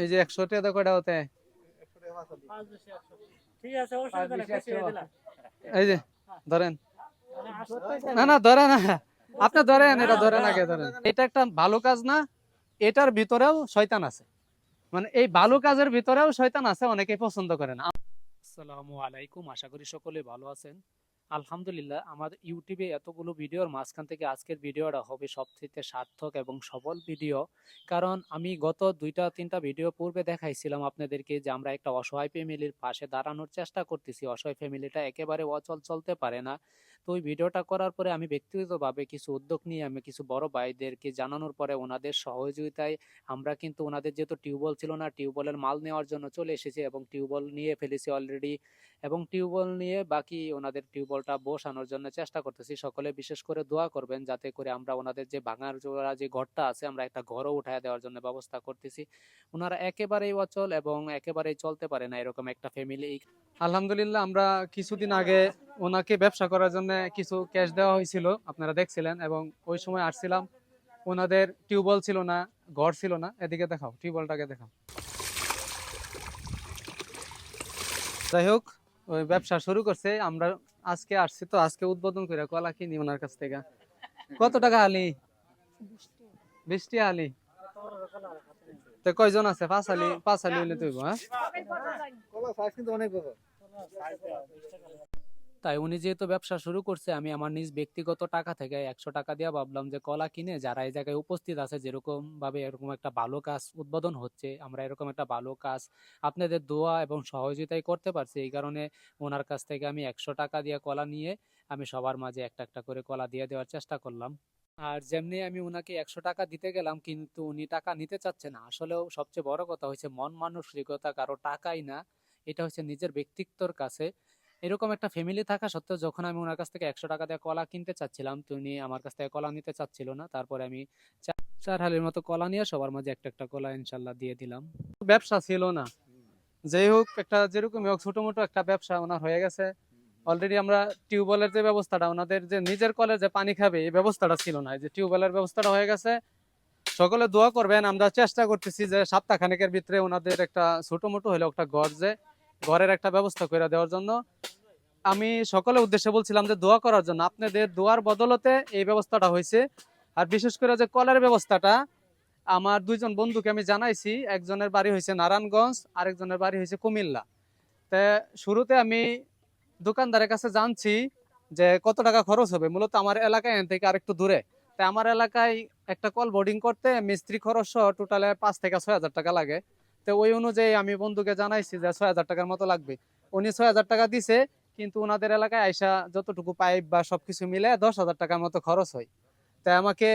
এই যে একশো টাকা কয়টা হতে। হয়ে এই যে ধরেন। মানে না না ধরে না। আপনি ধরেন এটা ধরেন আগে ধরেন। এটা একটা ভালো কাজ না এটার ভিতরেও শয়তান আছে। মানে এই ভালো কাজের ভিতরেও শয়তান আছে অনেকেই পছন্দ করে না। আসসালামু আলাইকুম আশা করি সকলে ভালো আছেন। আলহামদুলিল্লাহ, আমার ইউটিউবে এতগুলো ভিডিওর মাঝখান থেকে আজকের ভিডিওটা হবে সবথেকে সার্থক এবং সফল ভিডিও। কারণ আমি গত দুইটা, তিনটা ভিডিও পূর্বে দেখাইছিলাম আপনাদেরকে যে আমরা একটা অসহায় ফ্যামিলির পাশে দাঁড়ানোর চেষ্টা করতেছি। অসহায় ফ্যামিলিটা একেবারে অচল চলতে পারে না। তো ওই ভিডিওটা করার পরে আমি ব্যক্তিগতভাবে কিছু উদ্যোগ নিয়ে আমি কিছু বড় ভাইদেরকে জানানোর পরে ওনাদের সহযোগিতায় আমরা কিন্তু ওনাদের যেহেতু টিউবওয়েল ছিল না, টিউবওয়েলের মাল নেওয়ার জন্য চলে এসেছি এবং টিউবওয়েল নিয়ে ফেলেছি অলরেডি এবং টিউবওয়েল নিয়ে বাকি ওনাদের টিউবওয়েলটা বসানোর জন্য চেষ্টা করতেছি। সকলে বিশেষ করে দোয়া করবেন যাতে করে আমরা ওনাদের যে ভাঙার জোড়া যে ঘরটা আছে, আমরা একটা ঘরও উঠায় দেওয়ার জন্য ব্যবস্থা করতেছি। ওনারা একেবারেই অচল এবং একেবারেই চলতে পারে না এরকম একটা ফ্যামিলি আলহামদুলিল্লাহ, আমরা কিছুদিন আগে ওনাকে ব্যবসা করার জন্য কিছু ক্যাশ দেওয়া হয়েছিল, আপনারা দেখছিলেন, এবং ওই সময় আসছিলাম। ওনাদের টিউবওয়েল ছিল না, ঘর ছিল না, এদিকে দেখাও, টিউবওয়েলটাকে দেখাও। যাই হোক, ওই ব্যবসা শুরু করছে, আমরা আজকে আসছি তো, আজকে উদ্বোধন করে কলা কিনি ওনার কাছ থেকে। কত টাকা আলি? বৃষ্টি আলি। তো কয়জন আছে? পাঁচ আলি পাঁচ আলি তুই হ্যাঁ? তাই উনি যেহেতু ব্যবসা শুরু করছে, আমি আমার নিজ ব্যক্তিগত টাকা থেকে একশো টাকা দিয়ে ভাবলাম যে কলা কিনে যারা এই জায়গায় উপস্থিত আছে যেরকম ভাবে এরকম একটা ভালো কাজ উদ্বোধন হচ্ছে, আমরা এরকম একটা ভালো কাজ আপনাদের দোয়া এবং সহযোগিতাই করতে পারছি। এই কারণে ওনার কাছ থেকে আমি একশো টাকা দিয়ে কলা নিয়ে আমি সবার মাঝে একটা একটা করে কলা দিয়ে দেওয়ার চেষ্টা করলাম। আর যেমনি আমি ওনাকে একশো টাকা দিতে গেলাম, কিন্তু উনি টাকা নিতে চাচ্ছে না। আসলেও সবচেয়ে বড় কথা হচ্ছে, মন মানসিকতা কারও টাকাই না, এটা হচ্ছে নিজের ব্যক্তিত্বর কাছে। এরকম একটা ফ্যামিলি থাকা সত্ত্বেও যখন আমি ওনার কাছ থেকে একশো টাকা দিয়ে কলা কিনতে চাচ্ছিলাম, তো উনি আমার কাছ থেকে কলা নিতে চাচ্ছিল না। তারপরে আমি চার হালের মতো কলা নিয়ে সবার মাঝে একটা একটা কলা ইনশাল্লাহ দিয়ে দিলাম। ব্যবসা ছিল না। যাই হোক, একটা যেরকম হোক ছোট মোটো একটা ব্যবসা ওনার হয়ে গেছে। অলরেডি আমরা টিউবওয়েলের যে ব্যবস্থাটা, ওনাদের যে নিজের কলে যে পানি খাবে, এই ব্যবস্থাটা ছিল না। যে টিউবওয়েলের ব্যবস্থাটা হয়ে গেছে। সকলে দোয়া করবেন, আমরা চেষ্টা করতেছি যে সপ্তাহ খানেকের ভিতরে ওনাদের একটা ছোট মোটো হলেও একটা ঘর যে ঘরের একটা ব্যবস্থা করে দেওয়ার জন্য। আমি সকলে উদ্দেশ্যে বলছিলাম যে দোয়া করার জন্য। আপনাদের দোয়ার বদলতে এই ব্যবস্থাটা হয়েছে আর বিশেষ করে যে কলের ব্যবস্থাটা, আমার দুইজন বন্ধুকে আমি জানাইছি। একজনের বাড়ি হয়েছে নারায়ণগঞ্জ, আরেকজনের বাড়ি হয়েছে কুমিল্লা। তে শুরুতে আমি দোকানদারের কাছে জানছি যে কত টাকা খরচ হবে। মূলত আমার এলাকায় এখান থেকে আরেকটু দূরে। তাই আমার এলাকায় একটা কল বোর্ডিং করতে মিস্ত্রি খরচ সহ টোটালে পাঁচ থেকে ছয় হাজার টাকা লাগে। তো ওই অনুযায়ী আমি বন্ধুকে জানাইছি যে ছয় হাজার টাকার মতো লাগবে। উনি ছয় হাজার টাকা দিছে, কিন্তু ওনাদের এলাকায় আইসা যতটুকু পাইপ বা সবকিছু মিলে দশ হাজার টাকার মতো খরচ হয়। তাই আমাকে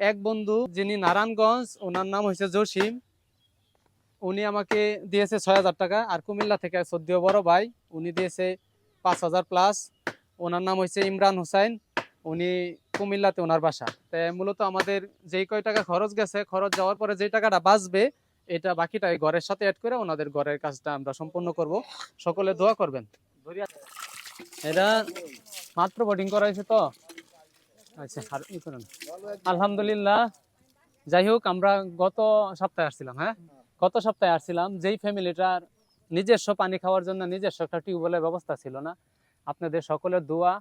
এক বন্ধু যিনি নারায়ণগঞ্জ ওনার নাম হয়েছে জসিম, উনি আমাকে দিয়েছে ছয় হাজার টাকা। আর কুমিল্লা থেকে সদ্য বড় ভাই, উনি দিয়েছে পাঁচ হাজার প্লাস ওনার নাম হয়েছে ইমরান হুসাইন, উনি কুমিল্লাতে ওনার বাসা। তাই মূলত আমাদের যেই কয় টাকা খরচ গেছে, খরচ যাওয়ার পরে যে টাকাটা বাঁচবে এটা বাকিটা এই ঘরের সাথে অ্যাড করে ওনাদের ঘরের কাজটা আমরা সম্পূর্ণ করব। সকলে দোয়া করবেন। এটা মাত্র বোর্ডিং করা হয়েছে তো? আচ্ছা আলহামদুলিল্লাহ। যাই হোক, আমরা গত সপ্তাহে আসছিলাম হ্যাঁ? গত সপ্তাহে আসছিলাম, যেই ফ্যামিলিটার নিজস্ব পানি খাওয়ার জন্য নিজস্ব একটা টিউবওয়েলের ব্যবস্থা ছিল না, আপনাদের সকলের দোয়া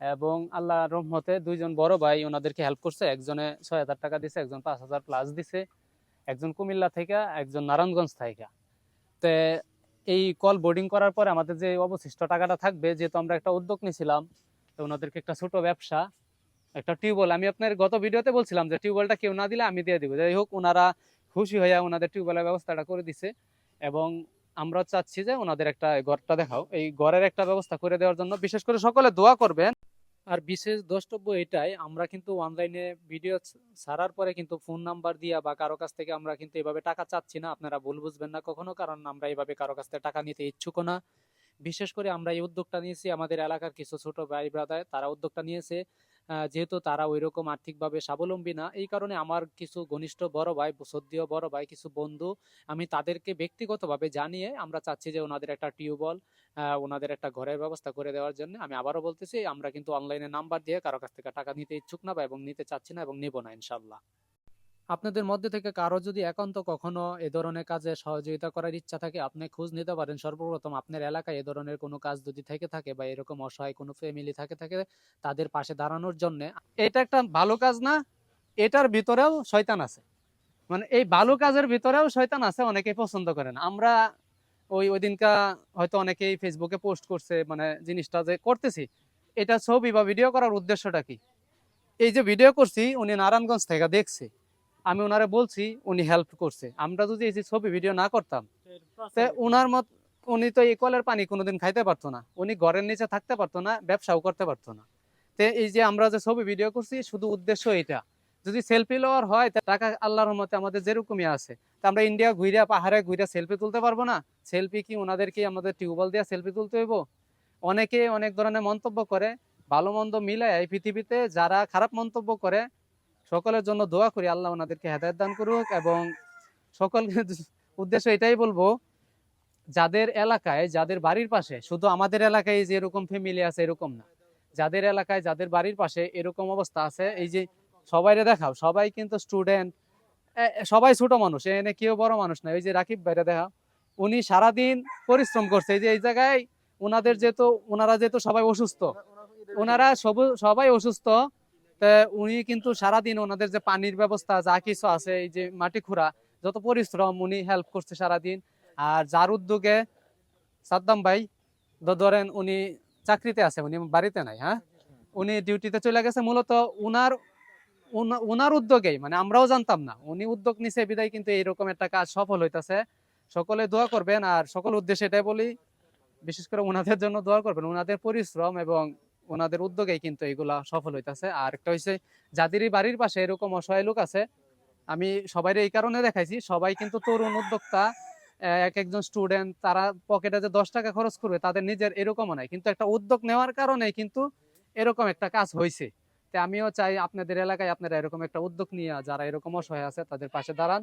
এবং আল্লাহ রহমতে দুইজন বড় ভাই ওনাদেরকে হেল্প করছে। একজনে ছয় হাজার টাকা দিছে, একজন পাঁচ হাজার প্লাস দিছে। একজন কুমিল্লা থেকে একজন নারায়ণগঞ্জ থেকে। তো এই কল বোর্ডিং করার পরে আমাদের যে অবশিষ্ট টাকাটা থাকবে, যেহেতু আমরা একটা উদ্যোগ নিয়েছিলাম, তো ওনাদেরকে একটা ছোট ব্যবসা, একটা টিউবওয়েল। আমি আপনার গত ভিডিওতে বলছিলাম যে টিউবওয়েলটা কেউ না দিলে আমি দিয়ে দিব। যাই হোক, ওনারা খুশি হয়ে ওনাদের টিউবওয়েলের ব্যবস্থাটা করে দিছে এবং আমরা চাচ্ছি যে ওনাদের একটা ঘরটা দেখাও। এই ঘরের একটা ব্যবস্থা করে দেওয়ার জন্য বিশেষ করে সকলে দোয়া করবেন। আর বিশেষ দ্রষ্টব্য এটাই, আমরা কিন্তু অনলাইনে ভিডিও ছাড়ার পরে কিন্তু ফোন নাম্বার দিয়া বা কারও কাছ থেকে আমরা কিন্তু এভাবে টাকা চাচ্ছি না, আপনারা ভুল বুঝবেন না কখনো, কারণ আমরা এভাবে কারও কাছ থেকে টাকা নিতে ইচ্ছুক না। বিশেষ করে আমরা এই উদ্যোগটা নিয়েছি, আমাদের এলাকার কিছু ছোট ভাই ব্রাদার তারা উদ্যোগটা নিয়েছে। যেহেতু তারা ওই রকম আর্থিকভাবে স্বাবলম্বী না, এই কারণে আমার কিছু ঘনিষ্ঠ বড় ভাই সদ্য বড় ভাই, কিছু বন্ধু, আমি তাদেরকে ব্যক্তিগতভাবে জানিয়ে আমরা চাচ্ছি যে ওনাদের একটা টিউবওয়েল ওনাদের একটা ঘরের ব্যবস্থা করে দেওয়ার জন্য। আমি আবারও বলতেছি, আমরা কিন্তু অনলাইনে নাম্বার দিয়ে কারও কাছ থেকে টাকা নিতে ইচ্ছুক না এবং নিতে চাচ্ছি না এবং নেব না ইনশাল্লাহ আপনাদের মধ্যে থেকে কারও যদি একান্ত কখনো এ ধরনের কাজে সহযোগিতা করার ইচ্ছা থাকে, আপনি খোঁজ নিতে পারেন। সর্বপ্রথম আপনার এলাকায় এ ধরনের কোনো কাজ যদি থেকে থাকে বা এরকম অসহায় কোনো ফ্যামিলি থাকে থাকে তাদের পাশে দাঁড়ানোর জন্য, এটা একটা ভালো কাজ না, এটার ভিতরেও শয়তান আছে। মানে এই ভালো কাজের ভিতরেও শয়তান আছে, অনেকেই পছন্দ করে না। আমরা ওই ওই দিনকা হয়তো অনেকেই ফেসবুকে পোস্ট করছে মানে জিনিসটা যে করতেছি, এটা ছবি বা ভিডিও করার উদ্দেশ্যটা কি? এই যে ভিডিও করছি, উনি নারায়ণগঞ্জ থেকে দেখছে। আমি ওনারে বলছি, উনি হেল্প করছে। আমরা যদি এই ছবি ভিডিও না করতাম, তে উনার মত, উনি তো এই কলের পানি কোনোদিন খাইতে পারতো না। উনি ঘরের নিচে থাকতে পারতো না, ব্যবসাও করতে পারতো না। তে এই যে আমরা যে ছবি ভিডিও করছি, শুধু উদ্দেশ্য এটা যদি সেলফি লওয়ার হয়, তা টাকা আল্লাহর মতে আমাদের যেরকমই আছে। তা আমরা ইন্ডিয়া ঘুরিয়া পাহাড়ে ঘুরে সেলফি তুলতে পারব না। সেলফি কি ওনাদেরকে আমাদের টিউবওয়েল দিয়ে সেলফি তুলতে হইব? অনেকে অনেক ধরনের মন্তব্য করে, ভালো মন্দ মিলে এই পৃথিবীতে, যারা খারাপ মন্তব্য করে সকলের জন্য দোয়া করি, আল্লাহ ওনাদেরকে হেদায়ত দান করুক এবং সকলকে উদ্দেশ্য এটাই বলব, যাদের এলাকায়, যাদের বাড়ির পাশে, শুধু আমাদের এলাকায় যে এরকম ফ্যামিলি আছে এরকম না, যাদের এলাকায়, যাদের বাড়ির পাশে এরকম অবস্থা আছে, এই যে সবাইরে দেখাও, সবাই কিন্তু স্টুডেন্ট সবাই ছোট মানুষ এনে কেউ বড় মানুষ না ওই যে রাকিব ভাইরা দেখাও, উনি সারাদিন পরিশ্রম করছে, এই যে এই জায়গায় ওনাদের যেহেতু, ওনারা যেহেতু সবাই অসুস্থ, ওনারা সব, সবাই অসুস্থ উনি কিন্তু সারাদিন ওনাদের যে পানির ব্যবস্থা, যা কিছু আছে, এই যে মাটি খুঁড়া, যত পরিশ্রম উনি হেল্প করছে সারাদিন। আর যার উদ্যোগে সাদ্দাম ভাই ধরেন উনি চাকরিতে আছে, উনি বাড়িতে নাই হ্যাঁ? উনি ডিউটিতে চলে গেছে, মূলত উনার, উনা- উনার উদ্যোগেই মানে আমরাও জানতাম না। উনি উদ্যোগ নিছে, বিদায় কিন্তু এইরকম একটা কাজ সফল হইতেছে। সকলে দোয়া করবেন, আর সকল উদ্দেশ্যে এটাই বলি, বিশেষ করে ওনাদের জন্য দোয়া করবেন। ওনাদের পরিশ্রম এবং ওনাদের উদ্যোগেই কিন্তু এগুলা সফল হইতাছে। আর একটা হইছে, যাদেরই বাড়ির পাশে এরকম অসহায় লোক আছে, আমি সবাই এই কারণে দেখাইছি, সবাই কিন্তু তরুণ উদ্যোক্তা এক একজন স্টুডেন্ট, তারা পকেটে যে দশ টাকা খরচ করবে, তাদের নিজের এরকমও নাই। কিন্তু একটা উদ্যোগ নেওয়ার কারণে কিন্তু এরকম একটা কাজ হয়েছে তে আমিও চাই আপনাদের এলাকায় আপনারা এরকম একটা উদ্যোগ নিয়ে, যারা এরকম অসহায় আছে, তাদের পাশে দাঁড়ান।